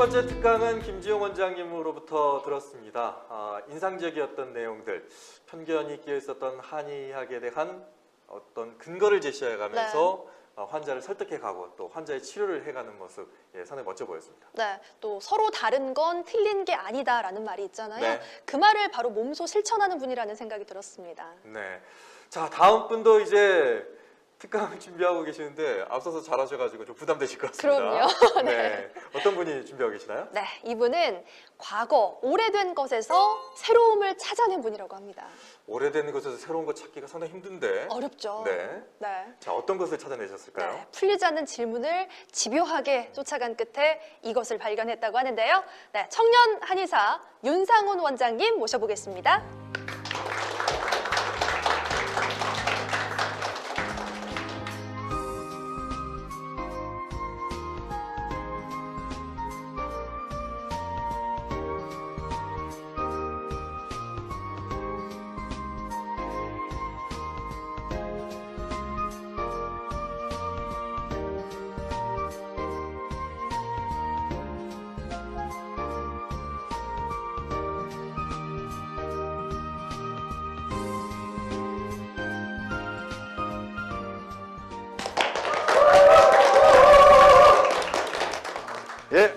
네, 첫 번째 특강은 김지용 원장님으로부터 들었습니다. 아, 인상적이었던 내용들, 편견이 끼어 있었던 한의학에 대한 어떤 근거를 제시해가면서 어, 환자를 설득해가고 또 환자의 치료를 해가는 모습, 예, 상당히 멋져 보였습니다. 네, 또 서로 다른 건 틀린 게 아니다라는 말이 있잖아요. 네. 그 말을 바로 몸소 실천하는 분이라는 생각이 들었습니다. 네. 자, 다음 분도 이제 특강을 준비하고 계시는데 앞서서 잘하셔가지고 좀 부담되실 것 같습니다. 그럼요. 네. 어떤 분이 준비하고 계시나요? 네, 이분은 과거 오래된 것에서 새로움을 찾아낸 분이라고 합니다. 오래된 것에서 새로운 것 찾기가 상당히 힘든데. 어렵죠. 네. 네. 자, 어떤 것을 찾아내셨을까요? 네, 풀리지 않는 질문을 집요하게 쫓아간 끝에 이것을 발견했다고 하는데요. 네, 청년 한의사 윤상훈 원장님 모셔보겠습니다.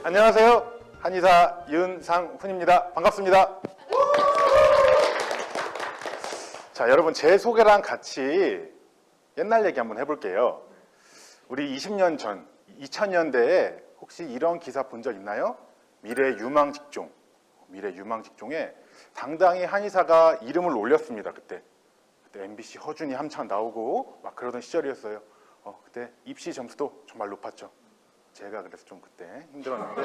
안녕하세요. 한의사 윤상훈입니다. 반갑습니다. 자, 여러분 제 소개랑 같이 옛날 얘기 한번 해볼게요. 우리 20년 전, 2000년대에 혹시 이런 기사 본 적 있나요? 미래 유망 직종, 미래 유망 직종에 상당히 한의사가 이름을 올렸습니다. 그때. 그때 MBC 허준이 한창 나오고 막 그러던 시절이었어요. 어, 그때 입시 점수도 정말 높았죠. 제가 그래서 좀 그때 힘들었는데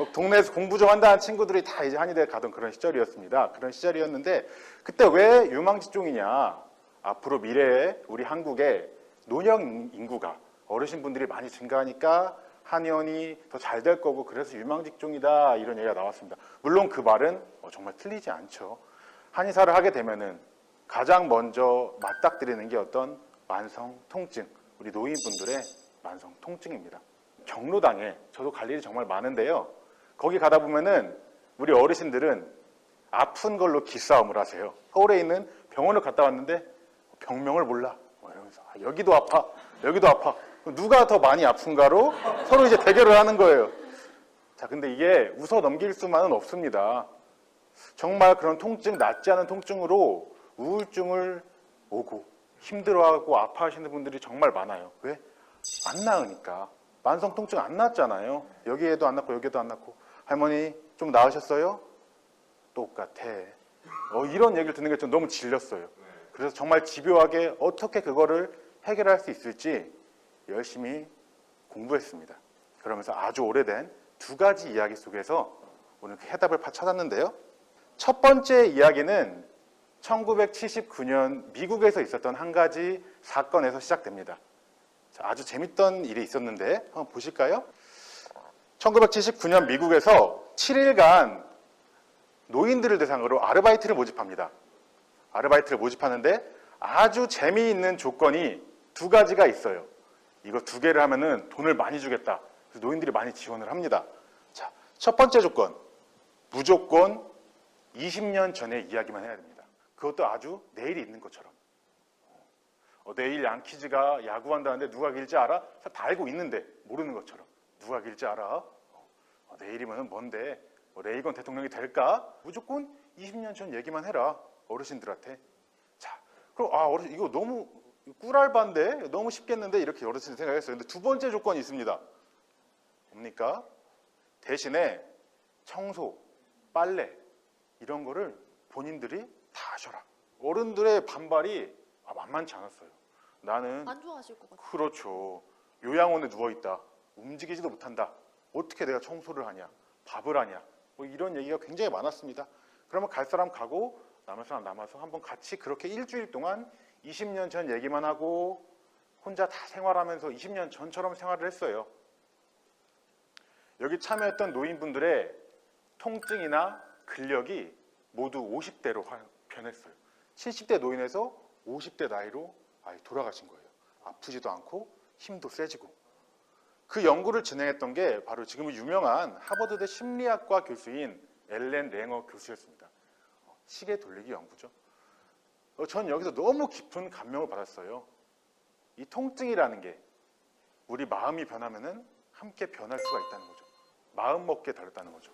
어, 동네에서 공부 좀 한다는 친구들이 다 이제 한의대 가던 그런 시절이었습니다. 그런 시절이었는데 그때 왜 유망직종이냐? 앞으로 미래에 우리 한국의 노령 인구가 어르신 분들이 많이 증가하니까 한의원이 더 잘 될 거고 그래서 유망직종이다 이런 얘기가 나왔습니다. 물론 그 말은 어, 정말 틀리지 않죠. 한의사를 하게 되면은 가장 먼저 맞닥뜨리는 게 어떤 만성 통증, 우리 노인분들의 만성 통증입니다. 경로당에 저도 갈 일이 정말 많은데요. 거기 가다 보면은 우리 어르신들은 아픈 걸로 기싸움을 하세요. 서울에 있는 병원을 갔다 왔는데 병명을 몰라. 뭐 이러면서 아, 여기도 아파, 여기도 아파. 누가 더 많이 아픈가로 서로 이제 대결을 하는 거예요. 자, 근데 이게 웃어 넘길 수만은 없습니다. 정말 그런 통증, 낫지 않은 통증으로 우울증을 오고 힘들어하고 아파하시는 분들이 정말 많아요. 왜? 안 나으니까. 만성 통증 안 낫잖아요. 여기에도 안 낫고 여기에도 안 낫고. 할머니 좀 나으셨어요? 똑같아. 어, 이런 얘기를 듣는 게 좀 너무 질렸어요. 그래서 정말 집요하게 어떻게 그거를 해결할 수 있을지 열심히 공부했습니다. 그러면서 아주 오래된 두 가지 이야기 속에서 오늘 그 해답을 파- 찾았는데요. 첫 번째 이야기는 1979년 미국에서 있었던 한 가지 사건에서 시작됩니다. 자, 아주 재밌던 일이 있었는데 한번 보실까요? 1979년 미국에서 7일간 노인들을 대상으로 아르바이트를 모집합니다. 아르바이트를 모집하는데 아주 재미있는 조건이 두 가지가 있어요. 이거 두 개를 하면은 돈을 많이 주겠다. 그래서 노인들이 많이 지원을 합니다. 자, 첫 번째 조건. 무조건 20년 전의 이야기만 해야 됩니다. 그것도 아주 내일이 있는 것처럼. 어, 내일 양키즈가 야구한다는데 누가 길지 알아? 다 알고 있는데 모르는 것처럼. 누가 길지 알아? 어, 내일이면 뭔데? 뭐 레이건 대통령이 될까? 무조건 20년 전 얘기만 해라. 어르신들한테. 자, 그럼 아 어르신 이거 너무 꿀알바인데 너무 쉽겠는데 이렇게 어르신이 생각했어요. 근데 두 번째 조건이 있습니다. 뭡니까? 대신에 청소, 빨래 이런 거를 본인들이 다 하셔라. 어른들의 반발이 아, 만만치 않았어요. 나는 안 좋아하실 것 같아요. 그렇죠. 요양원에 누워 있다. 움직이지도 못한다. 어떻게 내가 청소를 하냐? 밥을 하냐? 뭐 이런 얘기가 굉장히 많았습니다. 그러면 갈 사람 가고 남을 사람 남아서 한번 같이 그렇게 일주일 동안 20년 전 얘기만 하고 혼자 다 생활하면서 20년 전처럼 생활을 했어요. 여기 참여했던 노인분들의 통증이나 근력이 모두 50대로 변했어요. 70대 노인에서 50대 나이로 아예 돌아가신 거예요. 아프지도 않고 힘도 세지고. 그 연구를 진행했던 게 바로 지금 유명한 하버드대 심리학과 교수인 엘렌 랭어 교수였습니다. 어, 시계 돌리기 연구죠. 어, 전 여기서 너무 깊은 감명을 받았어요. 이 통증이라는 게 우리 마음이 변하면은 함께 변할 수가 있다는 거죠. 마음 먹게 달렸다는 거죠.